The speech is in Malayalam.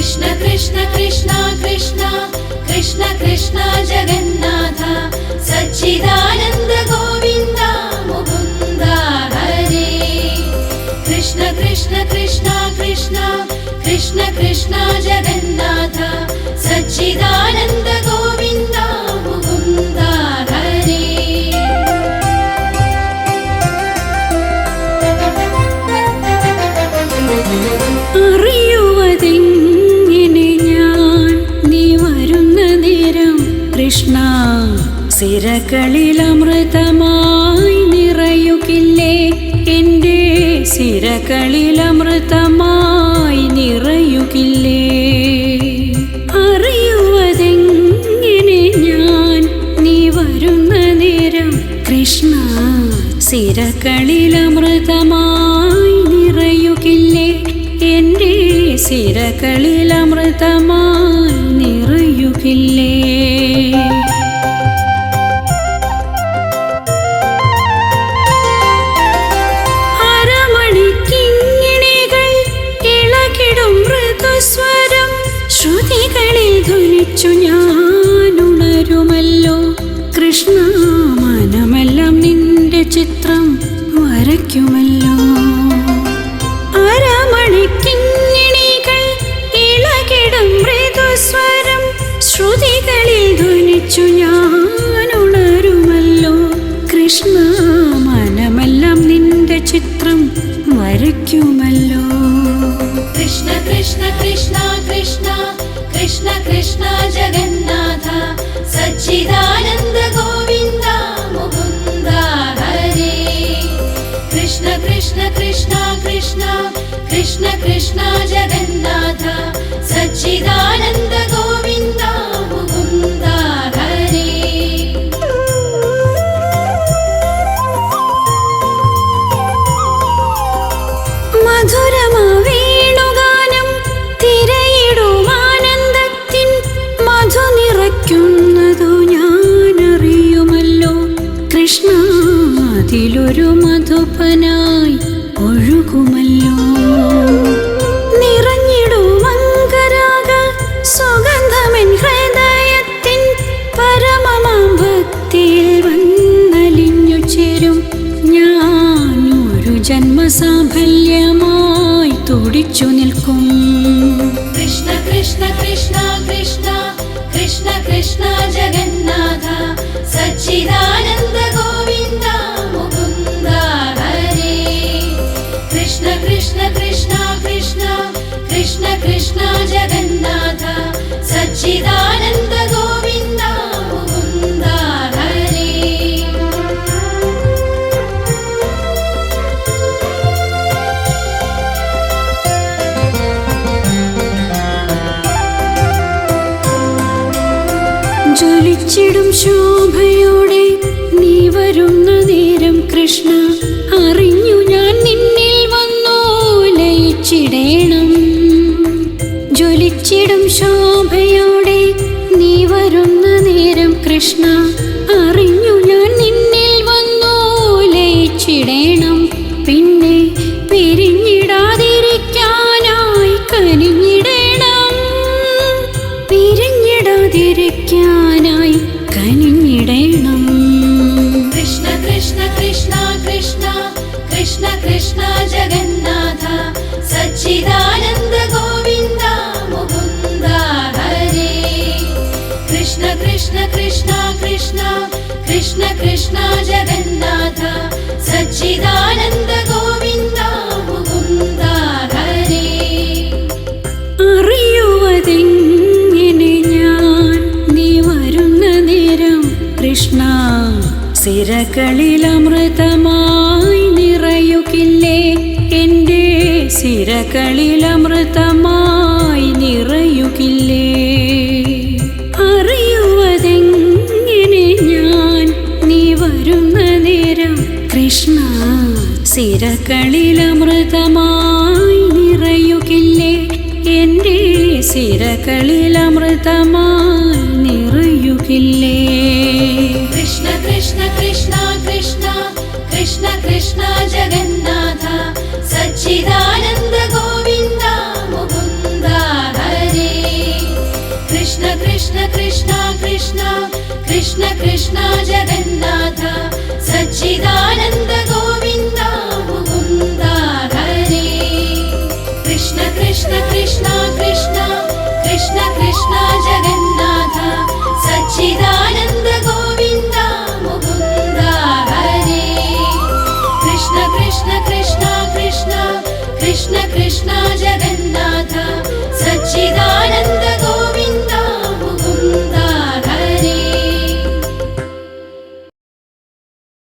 कृष्ण कृष्ण कृष्ण कृष्ण कृष्ण कृष्ण जगन्नाथ सच्चिदानन्द गोविन्द मुकुन्द हरे। कृष्ण कृष्ण कृष्ण कृष्ण कृष्ण कृष्ण जगन्नाथ കൃഷ്ണ. സിരകളിലമൃതമായി നിറയുകില്ലേ? എന്റെ സിരകളിലമൃതമായി നിറയുകില്ലേ? അറിയുവതെങ്ങനെ ഞാൻ? നീ വരുന്ന നേരം കൃഷ്ണ സിരകളിലമൃതമായി നിറയുകില്ലേ? എന്റെ സിരകളിലമൃതമായി നിറയുകില്ലേ? ധ്വനിച്ചു ഞാനുണരുമല്ലോ. കൃഷ്ണ മനമെല്ലാം നിന്റെ ചിത്രം വരയ്ക്കുമല്ലോ. അരമണിക്കിങ്ങിണികൾ ഇളകിടും മൃദുസ്വരം. ശ്രുതികളിൽ ധ്വനിച്ചു ഞാനുണരുമല്ലോ. കൃഷ്ണ മനമെല്ലാം നിന്റെ ചിത്രം വരയ്ക്കുമല്ലോ. कृष्ण कृष्ण कृष्ण कृष्ण जगन्नाथ सच्चिदानन्द गोविन्द मुकुन्द हरे। कृष्ण कृष्ण कृष्ण कृष्ण कृष्ण कृष्ण जगन्नाथ सच्चिदानन्द गोविन्द അതിലൊരു മധുപനായി ഒഴുകുമല്ലോ. ഹൃദയത്തിൻ ഞാൻ ഒരു ജന്മസാഫല്യമായി തുടിച്ചു നിൽക്കും. കൃഷ്ണ കൃഷ്ണ കൃഷ്ണ കൃഷ്ണ കൃഷ്ണ കൃഷ്ണ ജഗന്നാഥ സച്ചിദാനന്ദ കൃഷ്ണ കൃഷ്ണ ജഗന്നാഥ സച്ചിദാനന്ദ ഗോവിന്ദ മുകുന്ദ ഹരേ ജ്വലിച്ചിടും ശോഭയോടെ ജ്വലിച്ചിടും ശോഭയോടെ നീ വരുന്ന നേരം കൃഷ്ണ അറിഞ്ഞു കൃഷ്ണ കൃഷ്ണ കൃഷ്ണ കൃഷ്ണ കൃഷ്ണ കൃഷ്ണ ജഗന്നാഥ സച്ചിദാനന്ദ ഗോവിന്ദ മുകുന്ദ ഹരേ. അറിയുവതെങ്ങനെ ഞാൻ നീ വരുന്ന നേരം കൃഷ്ണ സിരകളിലമൃതമായി നിറയുകില്ലേ? എന്റെ സിരകളിലമൃതമായി സിരകളിലമൃതമായി നിറയുകില്ലേ? എന്റെ സിരകളിലമൃതമായി നിറയുകില്ലേ? കൃഷ്ണ കൃഷ്ണ കൃഷ്ണ കൃഷ്ണ കൃഷ്ണ കൃഷ്ണ ജഗന്നാഥ. जगन्ना सच्चिदानन्द गोविन्दा मुगुन्दा हरे। कृष्ण कृष्ण कृष्ण कृष्ण कृष्ण कृष्ण जगन्नाथ।